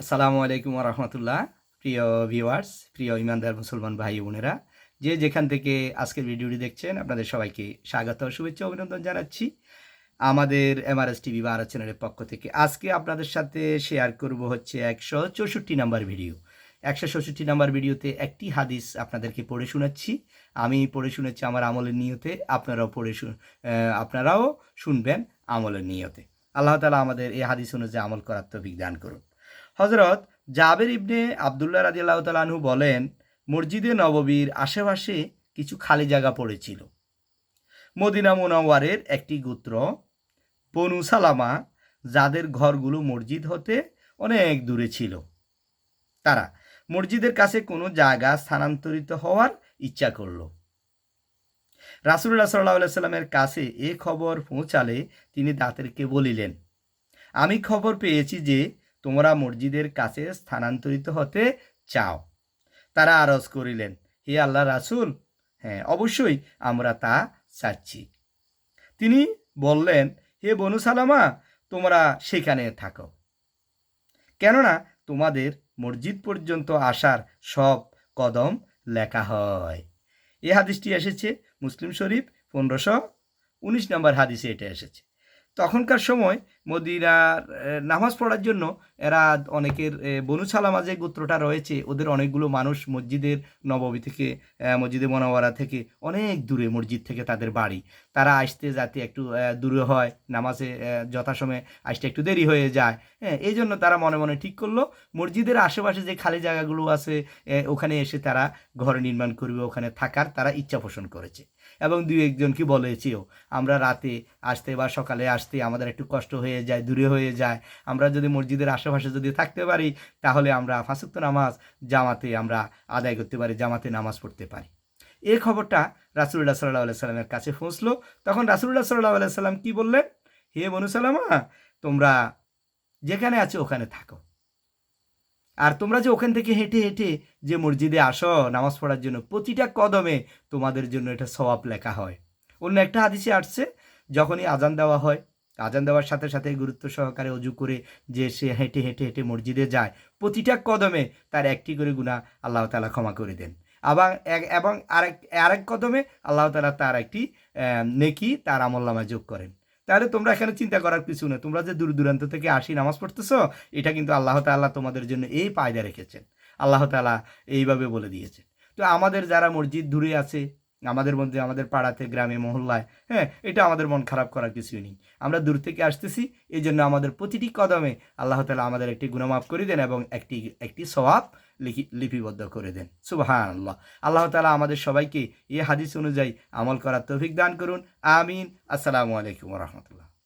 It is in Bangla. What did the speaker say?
আসসালামু আলাইকুম রহমতুল্লাহ। প্রিয় ভিউয়ার্স, প্রিয় ইমানদার মুসলমান ভাই বোনেরা, যে যেখান থেকে আজকের ভিডিওটি দেখছেন, আপনাদের সবাইকে স্বাগত, শুভেচ্ছা, অভিনন্দন জানাচ্ছি। আমাদের এমআরএস টিভি বা আরএস চ্যানেলের পক্ষ থেকে আজকে আপনাদের সাথে শেয়ার করব হচ্ছে একশো চৌষট্টি নাম্বার ভিডিও। একশো চৌষট্টি নাম্বার ভিডিওতে একটি হাদিস আপনাদেরকে পড়ে শোনাচ্ছি। আমি পড়ে শুনেছি আমার আমলের নিয়তে, আপনারাও পড়ে আপনারাও শুনবেন আমলের নিয়তে। আল্লাহ তালা আমাদের এই হাদিস অনুযায়ী আমল করার তৌফিক দান করুন। হজরত জাবের ইবনে আবদুল্লাহ রাজিয়াল্লাহ তালাহু বলেন, মসজিদে নববীর আশেপাশে কিছু খালি জায়গা পড়েছিল। মদিনা মোনাওয়ারের একটি গোত্র, বনু সালামা, যাদের ঘরগুলো মসজিদ হতে অনেক দূরে ছিল। তারা মসজিদের কাছে কোনো জায়গা স্থানান্তরিত হওয়ার ইচ্ছা করল। রাসুল্লাহ সাল্লাহ সাল্লামের কাছে এ খবর পৌঁছালে তিনি দাঁতেরকে বলিলেন, আমি খবর পেয়েছি যে তোমরা মসজিদের কাছে স্থানান্তরিত হতে চাও। তারা আরজ করিলেন, হে আল্লাহ রাসুল হ্যাঁ অবশ্যই আমরা তা চাচ্ছি। তিনি বললেন, হে বনু সালামা, তোমরা সেখানে থাকো। কেননা তোমাদের মসজিদ পর্যন্ত আসার সব কদম লেখা হয়। এ হাদিসটি এসেছে মুসলিম শরীফ পনেরোশো উনিশ নম্বর হাদিসে এটা এসেছে। তখনকার সময় মদিনার নামাজ পড়ার জন্য এরা অনেকের বনু সালামা যে গোত্রটা রয়েছে, ওদের অনেকগুলো মানুষ মসজিদের নবমী থেকে মসজিদে মনোয়ারা থেকে অনেক দূরে মসজিদ থেকে তাদের বাড়ি। তারা আসতে যাতে একটু দূরে হয়, নামাজে যথাসময়ে আসতে একটু দেরি হয়ে যায়। হ্যাঁ এই জন্য তারা মনে মনে ঠিক করল, মসজিদের আশেপাশে যে খালি জায়গাগুলো আছে ওখানে এসে তারা ঘর নির্মাণ করবে, ওখানে থাকার তারা ইচ্ছা পোষণ করেছে। এবং দুই একজনকে বলেছেও, আমরা রাতে আসতে বা সকালে আসতে আমাদের একটু কষ্ট হয়ে যায়, দূরে হয়ে যায়। আমরা যদি মসজিদের আশেপাশে যদি থাকতে পারি, তাহলে আমরা ফাঁসুক্ত নামাজ জামাতে আমরা আদায় করতে পারি, জামাতে নামাজ পড়তে পারি। এই খবরটা রাসুল্লাহ সাল্লাহ আলাই সাল্লামের কাছে পৌঁছলো। তখন রাসুল্লাহ সাল্লাহ আলাই সাল্লাম কী বললেন? হে বনু সালামা, তোমরা যেখানে আছো ওখানে থাকো। আর তোমরা যে ওখান থেকে হেঁটে হেঁটে যে মসজিদে আসো, নামাজ পড়ার জন্য প্রতিটা কদমে তোমাদের জন্য এটা সওয়াব লেখা হয়। অন্য একটা হাদিসে আসছে, যখনই আজান দেওয়া হয় আজান দেওয়ার সাথে সাথে গুরুত্ব সহকারে অজু করে যে সে হেঁটে হেঁটে হেঁটে মসজিদে যায়, প্রতিটা কদমে তার একটি করে গুণা আল্লাহ তালা ক্ষমা করে দেন। আবার এক, এবং আরেক আরেক কদমে আল্লাহ তালা তার একটি নেকি তার আমল্লামা যোগ করেন। তাহলে তোমরা এখানে চিন্তা করার কিছু নেই। তোমরা যে দূর দূরান্ত থেকে আসি নামাজ পড়তেছ, এটা কিন্তু আল্লাহ তাআলা তোমাদের জন্য এই পায়দা রেখেছেন। আল্লাহ তাআলা এইভাবে বলে দিয়েছেন। তো আমাদের যারা মসজিদ দূরে আছে আমাদের মধ্যে, আমাদের পাড়াতে, গ্রামে, মহল্লায় হ্যাঁ এটা আমাদের মন খারাপ করার কিছুই নেই। আমরা দূর থেকে আসতেছি, এই জন্য আমাদের প্রতিটি কদমে আল্লাহ তালা আমাদের একটি গুণমাফ করে দেন এবং একটি একটি স্বভাব লিখি, লিপিবদ্ধ করে দেন। সুবাহান আল্লাহ আল্লাহ তালা আমাদের সবাইকে এই হাদিস অনুযায়ী আমল করার তৌফিক দান করুন। আমিন। আসসালামু আলাইকুম রহমতুল্লাহ।